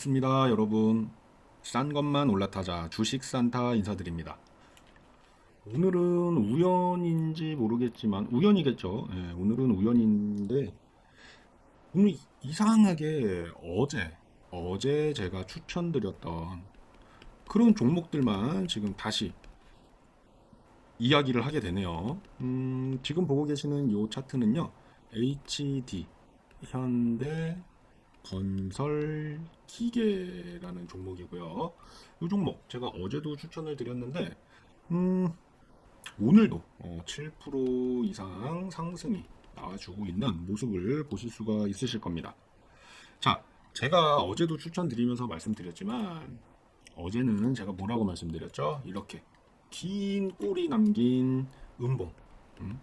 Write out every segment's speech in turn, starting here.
반갑습니다, 여러분. 싼 것만 올라타자 주식 산타 인사드립니다. 오늘은 우연인지 모르겠지만 우연이겠죠. 예, 오늘은 우연인데 오늘 이상하게 어제 어제 제가 추천드렸던 그런 종목들만 지금 다시 이야기를 하게 되네요. 음, 지금 보고 계시는 이 차트는요. HD 현대 건설 기계라는 종목이고요. 이 종목 제가 어제도 추천을 드렸는데 음, 오늘도 어, 7% 이상 상승이 나와주고 있는 모습을 보실 수가 있으실 겁니다. 자, 제가 어제도 추천드리면서 말씀드렸지만 어제는 제가 뭐라고 말씀드렸죠? 이렇게 긴 꼬리 남긴 음봉, 음?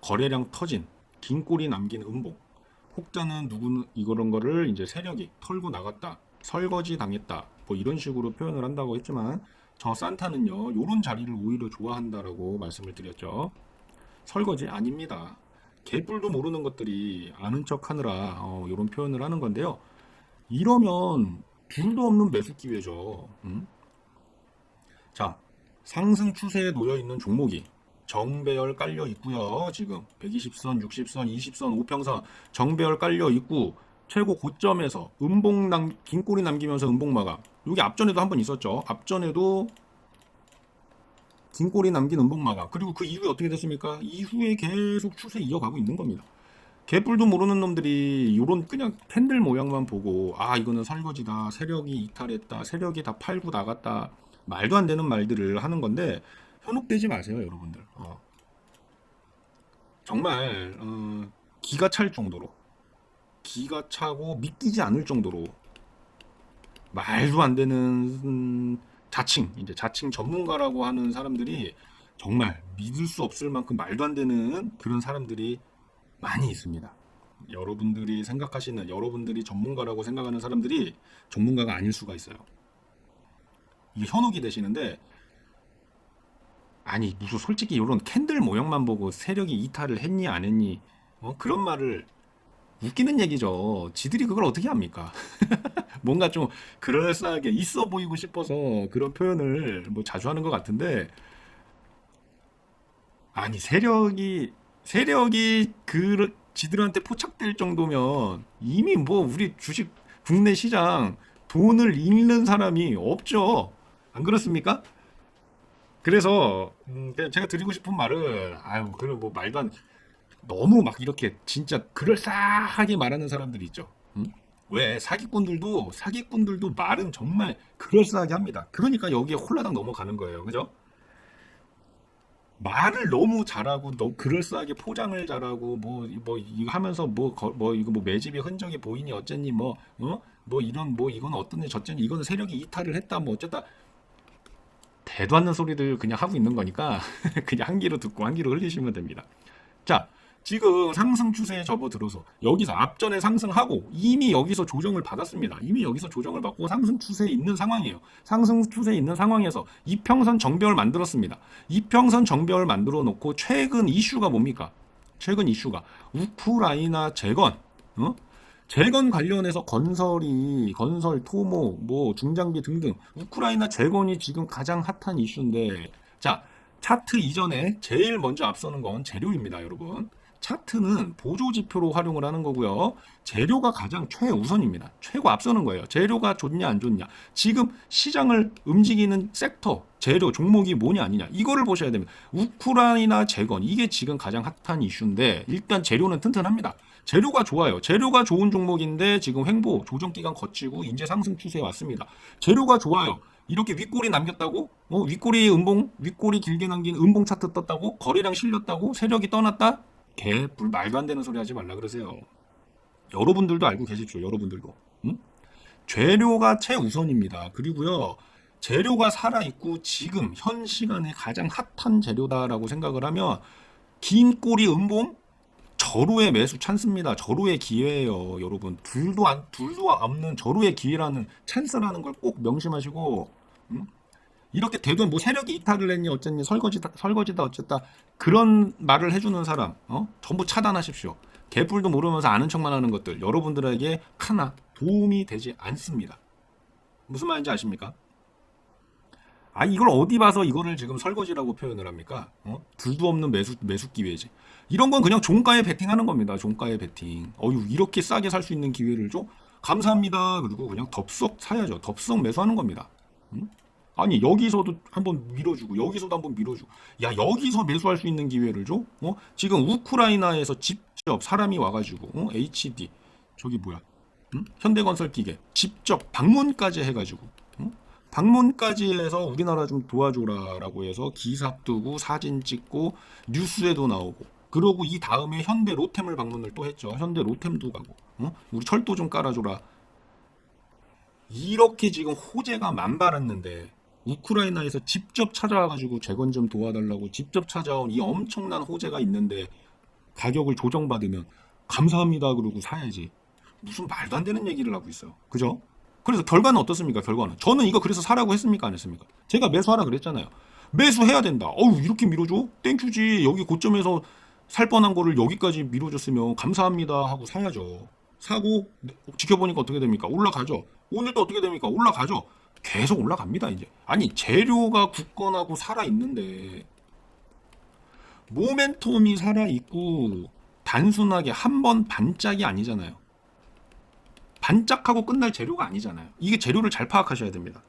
거래량 터진 긴 꼬리 남긴 음봉. 혹자는 누구는 이런 거를 이제 세력이 털고 나갔다, 설거지 당했다, 뭐 이런 식으로 표현을 한다고 했지만 저 산타는요, 요런 자리를 오히려 좋아한다라고 말씀을 드렸죠. 설거지 아닙니다. 개뿔도 모르는 것들이 아는 척 하느라 어, 이런 표현을 하는 건데요. 이러면 둘도 없는 매수 기회죠. 음? 자, 상승 추세에 놓여 있는 종목이 정배열 깔려 있고요. 지금 120선, 60선, 20선, 5평선 정배열 깔려 있고 최고 고점에서 음봉 남 긴 꼬리 남기면서 음봉 마감. 여기 앞전에도 한 번 있었죠. 앞전에도 긴 꼬리 남긴 음봉 마감. 그리고 그 이후에 어떻게 됐습니까? 이후에 계속 추세 이어가고 있는 겁니다. 개뿔도 모르는 놈들이 요런 그냥 캔들 모양만 보고 아 이거는 설거지다 세력이 이탈했다 세력이 다 팔고 나갔다 말도 안 되는 말들을 하는 건데 현혹되지 마세요 여러분들 어. 정말 어, 기가 찰 정도로 기가 차고 믿기지 않을 정도로 말도 안 되는 음, 자칭 이제 자칭 전문가라고 하는 사람들이 정말 믿을 수 없을 만큼 말도 안 되는 그런 사람들이 많이 있습니다. 여러분들이 생각하시는 여러분들이 전문가라고 생각하는 사람들이 전문가가 아닐 수가 있어요. 이게 현혹이 되시는데 아니 무슨 솔직히 이런 캔들 모양만 보고 세력이 이탈을 했니 안 했니 어? 그런 말을 웃기는 얘기죠. 지들이 그걸 어떻게 합니까? 뭔가 좀 그럴싸하게 있어 보이고 싶어서 그런 표현을 뭐 자주 하는 것 같은데 아니 세력이 세력이 그 지들한테 포착될 정도면 이미 뭐 우리 주식 국내 시장 돈을 잃는 사람이 없죠. 안 그렇습니까? 그래서 음, 그냥 제가 드리고 싶은 말은 아유 그런 뭐 말도 안 너무 막 이렇게 진짜 그럴싸하게 말하는 사람들이 있죠. 음? 왜 사기꾼들도 사기꾼들도 말은 정말 그럴싸하게 합니다. 그러니까 여기에 홀라당 넘어가는 거예요. 그죠? 말을 너무 잘하고 너 그럴싸하게 포장을 잘하고 뭐뭐 이거 하면서 뭐뭐 이거 뭐 매집의 흔적이 보이니 어쨌니 뭐 어? 뭐 이런 뭐 이건 어떠니 저쩌니 이거는 세력이 이탈을 했다 뭐 어쨌다 대도 않는 소리들 그냥 하고 있는 거니까 그냥 한 귀로 듣고 한 귀로 흘리시면 됩니다. 자, 지금 상승 추세에 접어들어서 여기서 앞전에 상승하고 이미 여기서 조정을 받았습니다. 이미 여기서 조정을 받고 상승 추세에 있는 상황이에요. 상승 추세에 있는 상황에서 이평선 정배열 만들었습니다. 이평선 정배열 만들어 놓고 최근 이슈가 뭡니까? 최근 이슈가 우크라이나 재건, 어? 재건 관련해서 건설이 건설 토목 뭐 중장비 등등 우크라이나 재건이 지금 가장 핫한 이슈인데 자 차트 이전에 제일 먼저 앞서는 건 재료입니다 여러분 차트는 보조 지표로 활용을 하는 거고요 재료가 가장 최우선입니다 최고 앞서는 거예요 재료가 좋냐 안 좋냐 지금 시장을 움직이는 섹터 재료 종목이 뭐냐 아니냐 이거를 보셔야 됩니다 우크라이나 재건 이게 지금 가장 핫한 이슈인데 일단 재료는 튼튼합니다 재료가 좋아요. 재료가 좋은 종목인데 지금 횡보 조정 기간 거치고 이제 상승 추세에 왔습니다. 재료가 좋아요. 이렇게 윗꼬리 남겼다고? 어, 윗꼬리 음봉, 윗꼬리 길게 남긴 음봉 차트 떴다고? 거래량 실렸다고? 세력이 떠났다? 개 뿔 말도 안 되는 소리 하지 말라 그러세요. 여러분들도 알고 계시죠? 여러분들도. 응? 재료가 최우선입니다. 그리고요. 재료가 살아있고 지금 현 시간에 가장 핫한 재료다라고 생각을 하면 긴 꼬리 음봉 절호의 매수 찬스입니다. 절호의 기회예요, 여러분. 둘도 안 둘도 없는 절호의 기회라는 찬스라는 걸 꼭 명심하시고 음? 이렇게 되던 뭐 세력이 이탈을 했니 어쨌니 설거지다 설거지다 어쨌다 그런 말을 해주는 사람 어? 전부 차단하십시오. 개뿔도 모르면서 아는 척만 하는 것들 여러분들에게 하나 도움이 되지 않습니다. 무슨 말인지 아십니까? 아 이걸 어디 봐서 이거를 지금 설거지라고 표현을 합니까? 어? 둘도 없는 매수 매수 기회지. 이런 건 그냥 종가에 베팅하는 겁니다. 종가에 베팅. 어유 이렇게 싸게 살 수 있는 기회를 줘? 감사합니다. 그리고 그냥 덥석 사야죠. 덥석 매수하는 겁니다. 응? 아니 여기서도 한번 밀어주고 여기서도 한번 밀어주고 야 여기서 매수할 수 있는 기회를 줘? 어? 지금 우크라이나에서 직접 사람이 와가지고 어? HD 저기 뭐야? 응? 현대건설 기계 직접 방문까지 해가지고 응? 방문까지 해서 우리나라 좀 도와줘라라고 해서 기사 뜨고 사진 찍고 뉴스에도 나오고 그러고 이 다음에 현대 로템을 방문을 또 했죠. 현대 로템도 가고 어? 우리 철도 좀 깔아줘라. 이렇게 지금 호재가 만발했는데 우크라이나에서 직접 찾아와가지고 재건 좀 도와달라고 직접 찾아온 이 엄청난 호재가 있는데 가격을 조정받으면 감사합니다 그러고 사야지. 무슨 말도 안 되는 얘기를 하고 있어요 그죠? 그래서 결과는 어떻습니까 결과는? 저는 이거 그래서 사라고 했습니까 안 했습니까? 제가 매수하라 그랬잖아요. 매수해야 된다. 어우 이렇게 밀어줘? 땡큐지. 여기 고점에서 살 뻔한 거를 여기까지 밀어줬으면 감사합니다 하고 사야죠. 사고 지켜보니까 어떻게 됩니까? 올라가죠. 오늘도 어떻게 됩니까? 올라가죠 계속 올라갑니다 이제. 아니 재료가 굳건하고 살아 있는데 모멘텀이 살아 있고 단순하게 한 번 반짝이 아니잖아요. 반짝하고 끝날 재료가 아니잖아요. 이게 재료를 잘 파악하셔야 됩니다.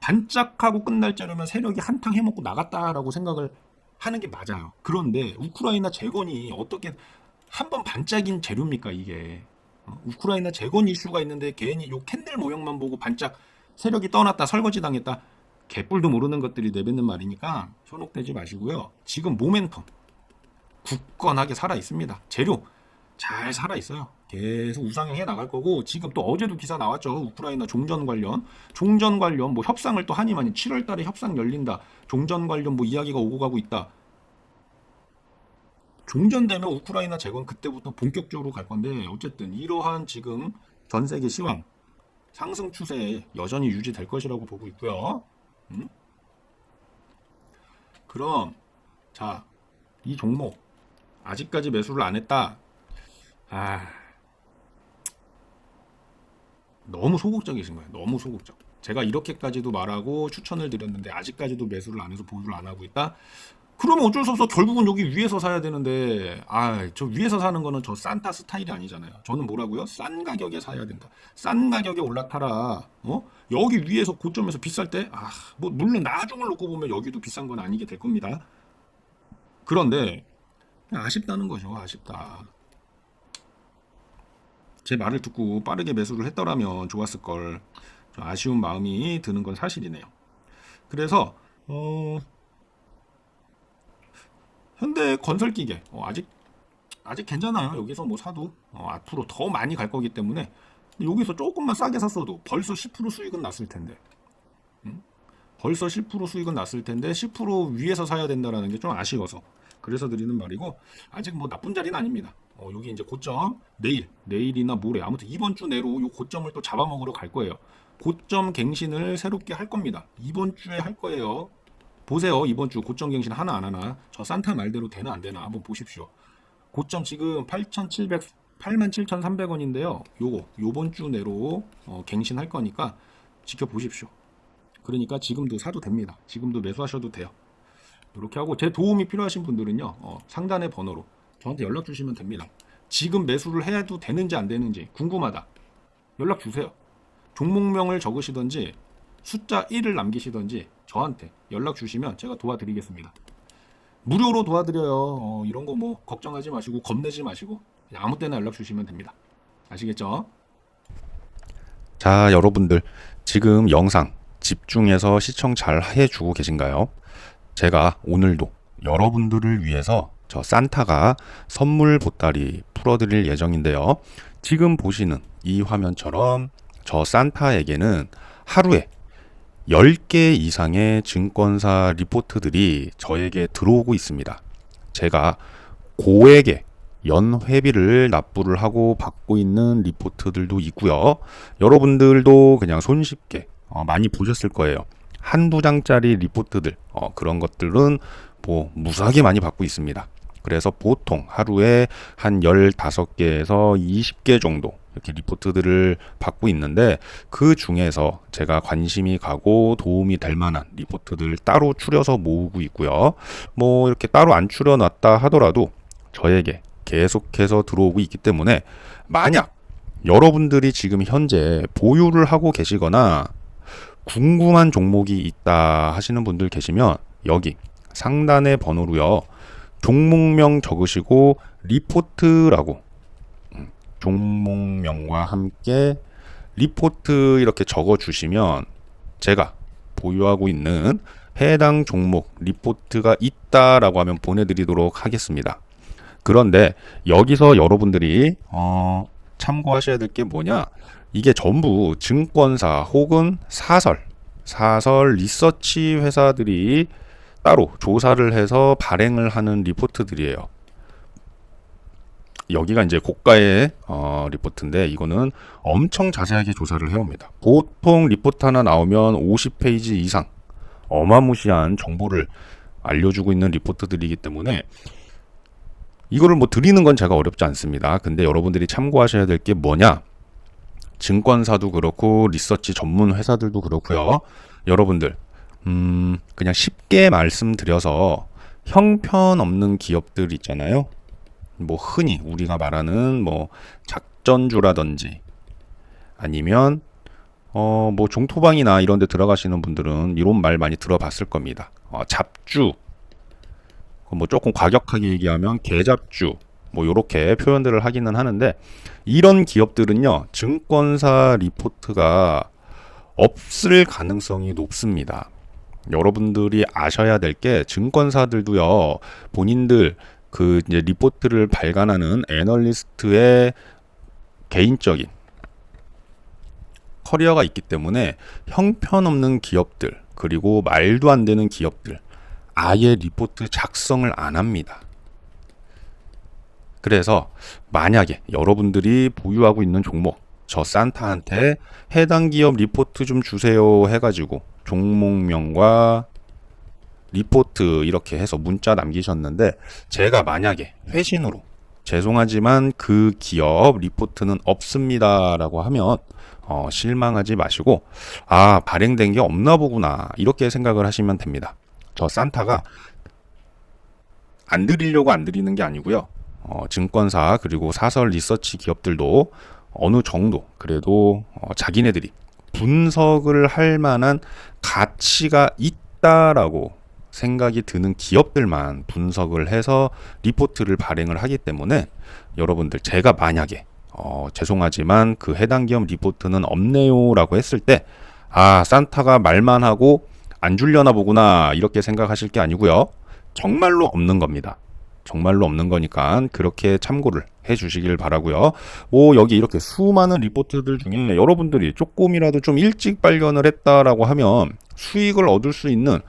반짝하고 끝날 재료면 세력이 한탕 해먹고 나갔다라고 생각을 하는 게 맞아요. 그런데 우크라이나 재건이 어떻게 한 번 반짝인 재료입니까 이게? 어? 우크라이나 재건 이슈가 있는데 괜히 요 캔들 모형만 보고 반짝 세력이 떠났다 설거지 당했다. 개뿔도 모르는 것들이 내뱉는 말이니까 현혹되지 마시고요. 지금 모멘텀. 굳건하게 살아 있습니다. 재료. 잘 살아 있어요. 계속 우상향해 나갈 거고 지금 또 어제도 기사 나왔죠. 우크라이나 종전 관련. 종전 관련 뭐 협상을 또 하니만이 7월 달에 협상 열린다. 종전 관련 뭐 이야기가 오고 가고 있다. 종전되면 우크라이나 재건 그때부터 본격적으로 갈 건데 어쨌든 이러한 지금 전 세계 시황 상승 추세 여전히 유지될 것이라고 보고 있고요. 음? 그럼 자, 이 종목 아직까지 매수를 안 했다. 아, 너무 소극적이신 거예요. 너무 소극적. 제가 이렇게까지도 말하고 추천을 드렸는데 아직까지도 매수를 안 해서 보유를 안 하고 있다. 그러면 어쩔 수 없어. 결국은 여기 위에서 사야 되는데, 아, 저 위에서 사는 거는 저 산타 스타일이 아니잖아요. 저는 뭐라고요? 싼 가격에 사야 된다. 싼 가격에 올라타라. 어? 여기 위에서 고점에서 비쌀 때, 아, 뭐, 물론 나중을 놓고 보면 여기도 비싼 건 아니게 될 겁니다. 그런데, 아쉽다는 거죠. 아쉽다. 제 말을 듣고 빠르게 매수를 했더라면 좋았을 걸. 좀 아쉬운 마음이 드는 건 사실이네요. 그래서, 어, 현대 건설 기계 어, 아직 아직 괜찮아요. 여기서 뭐 사도 어, 앞으로 더 많이 갈 거기 때문에 여기서 조금만 싸게 샀어도 벌써 10% 수익은 났을 텐데. 음? 벌써 10% 수익은 났을 텐데 10% 위에서 사야 된다라는 게 좀 아쉬워서 그래서 드리는 말이고 아직 뭐 나쁜 자리는 아닙니다. 어, 여기 이제 고점 내일 내일이나 모레 아무튼 이번 주 내로 요 고점을 또 잡아먹으러 갈 거예요. 고점 갱신을 새롭게 할 겁니다. 이번 주에 할 거예요. 보세요. 이번 주 고점 갱신 하나 안 하나. 저 산타 말대로 되나 안 되나 한번 보십시오. 고점 지금 8,700 87,300원인데요. 요거 요번 주 내로 어, 갱신할 거니까 지켜보십시오. 그러니까 지금도 사도 됩니다. 지금도 매수하셔도 돼요. 이렇게 하고 제 도움이 필요하신 분들은요. 어, 상단의 번호로 저한테 연락 주시면 됩니다. 지금 매수를 해도 되는지 안 되는지 궁금하다. 연락 주세요. 종목명을 적으시던지 숫자 1을 남기시던지 저한테 연락 주시면 제가 도와드리겠습니다. 무료로 도와드려요. 어, 이런 거 뭐 걱정하지 마시고 겁내지 마시고 아무 때나 연락 주시면 됩니다. 아시겠죠? 자, 여러분들 지금 영상 집중해서 시청 잘 해주고 계신가요? 제가 오늘도 여러분들을 위해서 저 산타가 선물 보따리 풀어드릴 예정인데요. 지금 보시는 이 화면처럼 저 산타에게는 하루에 10개 이상의 증권사 리포트들이 저에게 들어오고 있습니다. 제가 고액의 연회비를 납부를 하고 받고 있는 리포트들도 있고요. 여러분들도 그냥 손쉽게 어, 많이 보셨을 거예요. 한두 장짜리 리포트들 어, 그런 것들은 뭐 무수하게 많이 받고 있습니다. 그래서 보통 하루에 한 15개에서 20개 정도 이렇게 리포트들을 받고 있는데 그 중에서 제가 관심이 가고 도움이 될 만한 리포트들 따로 추려서 모으고 있고요. 뭐 이렇게 따로 안 추려놨다 하더라도 저에게 계속해서 들어오고 있기 때문에 만약 여러분들이 지금 현재 보유를 하고 계시거나 궁금한 종목이 있다 하시는 분들 계시면 여기 상단의 번호로요. 종목명 적으시고 리포트라고 음, 종목명과 함께 리포트 이렇게 적어 주시면 제가 보유하고 있는 해당 종목 리포트가 있다라고 하면 보내드리도록 하겠습니다. 그런데 여기서 여러분들이 어, 참고하셔야 될 게 뭐냐? 이게 전부 증권사 혹은 사설, 사설 리서치 회사들이 따로 조사를 해서 발행을 하는 리포트들이에요. 여기가 이제 고가의 어, 리포트인데 이거는 엄청 자세하게 조사를 해옵니다. 보통 리포트 하나 나오면 50페이지 이상 어마무시한 정보를 알려주고 있는 리포트들이기 때문에 이거를 뭐 드리는 건 제가 어렵지 않습니다. 근데 여러분들이 참고하셔야 될 게 뭐냐? 증권사도 그렇고 리서치 전문 회사들도 그렇고요. 여러분들 음, 그냥 쉽게 말씀드려서 형편없는 기업들 있잖아요. 뭐 흔히 우리가 말하는 뭐 작전주라든지 아니면 어 뭐 종토방이나 이런 데 들어가시는 분들은 이런 말 많이 들어봤을 겁니다. 어, 잡주 뭐 조금 과격하게 얘기하면 개잡주 뭐 요렇게 표현들을 하기는 하는데 이런 기업들은요 증권사 리포트가 없을 가능성이 높습니다. 여러분들이 아셔야 될 게 증권사들도요 본인들 그 이제 리포트를 발간하는 애널리스트의 개인적인 커리어가 있기 때문에 형편없는 기업들 그리고 말도 안 되는 기업들 아예 리포트 작성을 안 합니다. 그래서 만약에 여러분들이 보유하고 있는 종목 저 산타한테 해당 기업 리포트 좀 주세요 해가지고 종목명과 리포트 이렇게 해서 문자 남기셨는데 제가 만약에 회신으로 죄송하지만 그 기업 리포트는 없습니다라고 하면 어, 실망하지 마시고 아 발행된 게 없나 보구나 이렇게 생각을 하시면 됩니다. 저 산타가 안 드리려고 안 드리는 게 아니고요. 어, 증권사 그리고 사설 리서치 기업들도 어느 정도 그래도 어, 자기네들이 분석을 할 만한 가치가 있다라고 생각이 드는 기업들만 분석을 해서 리포트를 발행을 하기 때문에 여러분들 제가 만약에 어, 죄송하지만 그 해당 기업 리포트는 없네요라고 했을 때 아 산타가 말만 하고 안 줄려나 보구나 이렇게 생각하실 게 아니고요 정말로 없는 겁니다. 정말로 없는 거니까 그렇게 참고를 해 주시길 바라고요. 뭐 여기 이렇게 수많은 리포트들 중에 여러분들이 조금이라도 좀 일찍 발견을 했다라고 하면 수익을 얻을 수 있는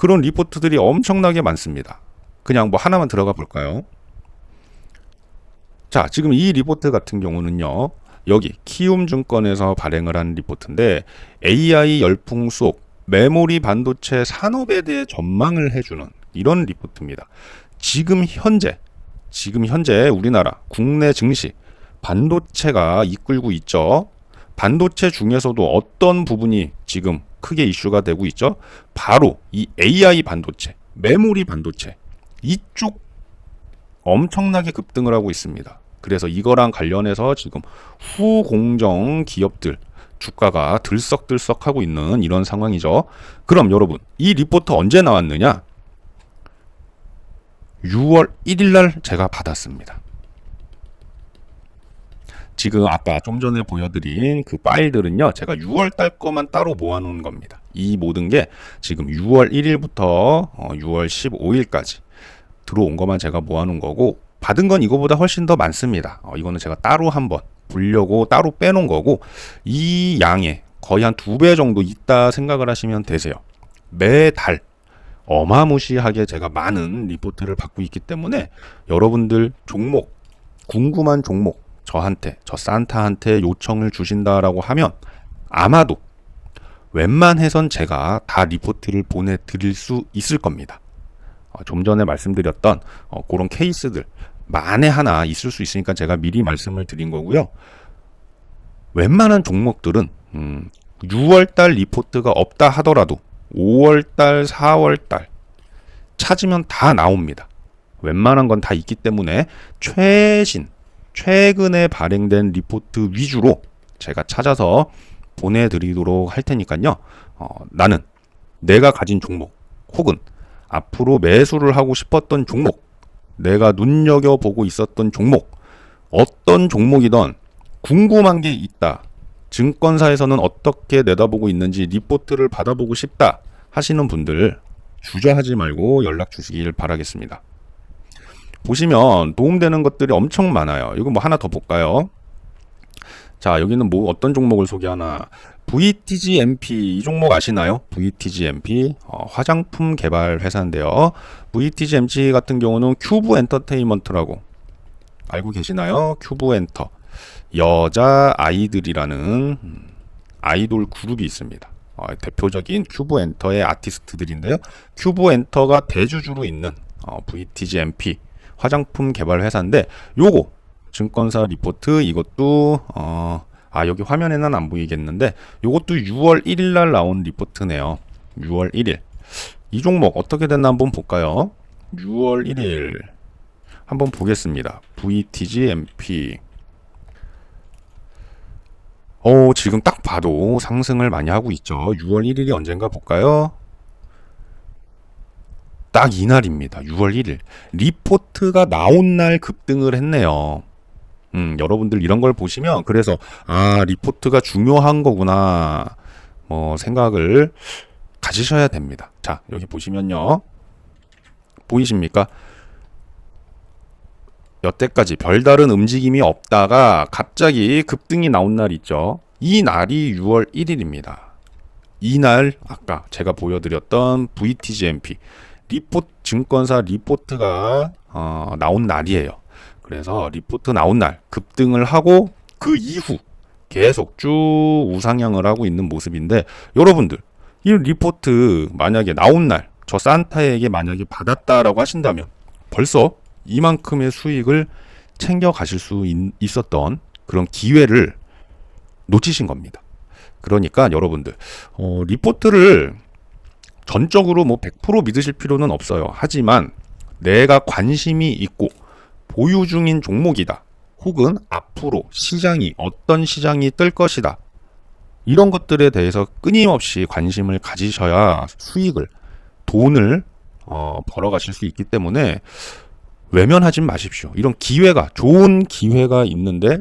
그런 리포트들이 엄청나게 많습니다. 그냥 뭐 하나만 들어가 볼까요? 자, 지금 이 리포트 같은 경우는요. 여기 키움증권에서 발행을 한 리포트인데 AI 열풍 속 메모리 반도체 산업에 대해 전망을 해주는 이런 리포트입니다. 지금 현재 지금 현재 우리나라 국내 증시 반도체가 이끌고 있죠. 반도체 중에서도 어떤 부분이 지금 크게 이슈가 되고 있죠? 바로 이 AI 반도체, 메모리 반도체 이쪽 엄청나게 급등을 하고 있습니다. 그래서 이거랑 관련해서 지금 후공정 기업들 주가가 들썩들썩 하고 있는 이런 상황이죠. 그럼 여러분, 이 리포트 언제 나왔느냐? 6월 1일 날 제가 받았습니다. 지금 아까 좀 전에 보여드린 그 파일들은요, 제가 6월 달 거만 따로 모아놓은 겁니다. 이 모든 게 지금 6월 1일부터 6월 15일까지 들어온 것만 제가 모아놓은 거고, 받은 건 이거보다 훨씬 더 많습니다. 어, 이거는 제가 따로 한번 보려고 따로 빼놓은 거고, 이 양에 거의 한 두 배 정도 있다 생각을 하시면 되세요. 매달 어마무시하게 제가 많은 리포트를 받고 있기 때문에 여러분들 종목 궁금한 종목 저한테 저 산타한테 요청을 주신다라고 하면 아마도 웬만해선 제가 다 리포트를 보내드릴 수 있을 겁니다. 어, 좀 전에 말씀드렸던 어, 그런 케이스들 만에 하나 있을 수 있으니까 제가 미리 말씀을 드린 거고요. 웬만한 종목들은 음, 6월달 리포트가 없다 하더라도 5월달, 4월달 찾으면 다 나옵니다. 웬만한 건 다 있기 때문에 최신, 최근에 발행된 리포트 위주로 제가 찾아서 보내드리도록 할 테니까요. 어, 나는 내가 가진 종목 혹은 앞으로 매수를 하고 싶었던 종목, 내가 눈여겨보고 있었던 종목, 어떤 종목이든 궁금한 게 있다. 증권사에서는 어떻게 내다보고 있는지 리포트를 받아보고 싶다 하시는 분들 주저하지 말고 연락 주시길 바라겠습니다. 보시면 도움되는 것들이 엄청 많아요. 이거 뭐 하나 더 볼까요? 자, 여기는 뭐 어떤 종목을 소개하나? VTGMP 이 종목 아시나요? VTGMP 어, 화장품 개발 회사인데요. VTGMP 같은 경우는 큐브 엔터테인먼트라고 알고 계시나요? 큐브 엔터 여자 아이들이라는 음, 아이돌 그룹이 있습니다. 어, 대표적인 큐브 엔터의 아티스트들인데요. 큐브 엔터가 대주주로 있는 어, VTGMP 화장품 개발 회사인데 요거 증권사 리포트 이것도 어, 아 여기 화면에는 안 보이겠는데 요것도 6월 1일 날 나온 리포트네요. 6월 1일 이 종목 어떻게 됐나 한번 볼까요? 6월 1일 한번 보겠습니다. VTGMP 어, 지금 딱 봐도 상승을 많이 하고 있죠. 6월 1일이 언젠가 볼까요? 딱 이날입니다. 6월 1일. 리포트가 나온 날 급등을 했네요. 음, 여러분들 이런 걸 보시면 그래서 아, 리포트가 중요한 거구나. 뭐 생각을 가지셔야 됩니다. 자, 여기 보시면요. 보이십니까? 여태까지 별다른 움직임이 없다가 갑자기 급등이 나온 날 있죠. 이 날이 6월 1일입니다. 이날 아까 제가 보여드렸던 VTGMP 리포트 증권사 리포트가 어, 나온 날이에요. 그래서 리포트 나온 날 급등을 하고 그 이후 계속 쭉 우상향을 하고 있는 모습인데 여러분들 이 리포트 만약에 나온 날 저 산타에게 만약에 받았다라고 하신다면 벌써 이만큼의 수익을 챙겨 가실 수 있, 있었던 그런 기회를 놓치신 겁니다. 그러니까 여러분들 어, 리포트를 전적으로 뭐 100% 믿으실 필요는 없어요. 하지만 내가 관심이 있고 보유 중인 종목이다. 혹은 앞으로 시장이 어떤 시장이 뜰 것이다. 이런 것들에 대해서 끊임없이 관심을 가지셔야 수익을 돈을 어, 벌어가실 수 있기 때문에 외면하지 마십시오. 이런 기회가 좋은 기회가 있는데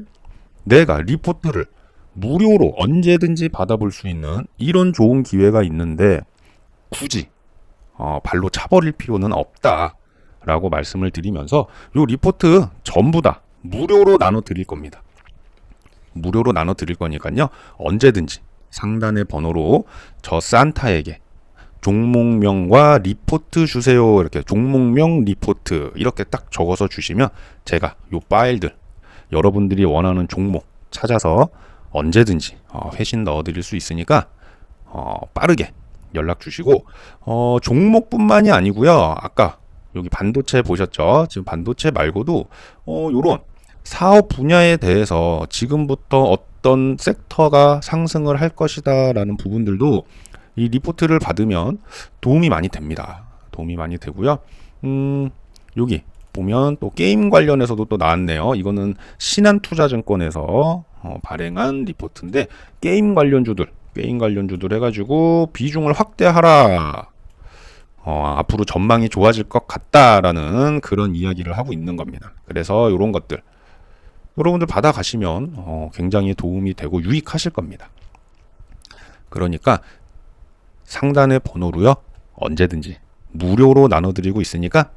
내가 리포트를 무료로 언제든지 받아볼 수 있는 이런 좋은 기회가 있는데 굳이 어, 발로 차버릴 필요는 없다라고 말씀을 드리면서 요 리포트 전부 다 무료로 나눠 드릴 겁니다. 무료로 나눠 드릴 거니까요. 언제든지 상단의 번호로 저 산타에게 종목명과 리포트 주세요. 이렇게 종목명 리포트 이렇게 딱 적어서 주시면 제가 요 파일들 여러분들이 원하는 종목 찾아서 언제든지 어, 회신 넣어 드릴 수 있으니까 어, 빠르게 연락 주시고 어, 종목뿐만이 아니고요. 아까 여기 반도체 보셨죠? 지금 반도체 말고도 어, 요런 사업 분야에 대해서 지금부터 어떤 섹터가 상승을 할 것이다라는 부분들도 이 리포트를 받으면 도움이 많이 됩니다. 도움이 많이 되고요. 음, 여기 보면 또 게임 관련해서도 또 나왔네요. 이거는 신한투자증권에서 어, 발행한 리포트인데 게임 관련주들, 게임 관련주들 해가지고 비중을 확대하라. 어, 앞으로 전망이 좋아질 것 같다라는 그런 이야기를 하고 있는 겁니다. 그래서 이런 것들 여러분들 받아가시면 어, 굉장히 도움이 되고 유익하실 겁니다. 그러니까 상단의 번호로요 언제든지 무료로 나눠드리고 있으니까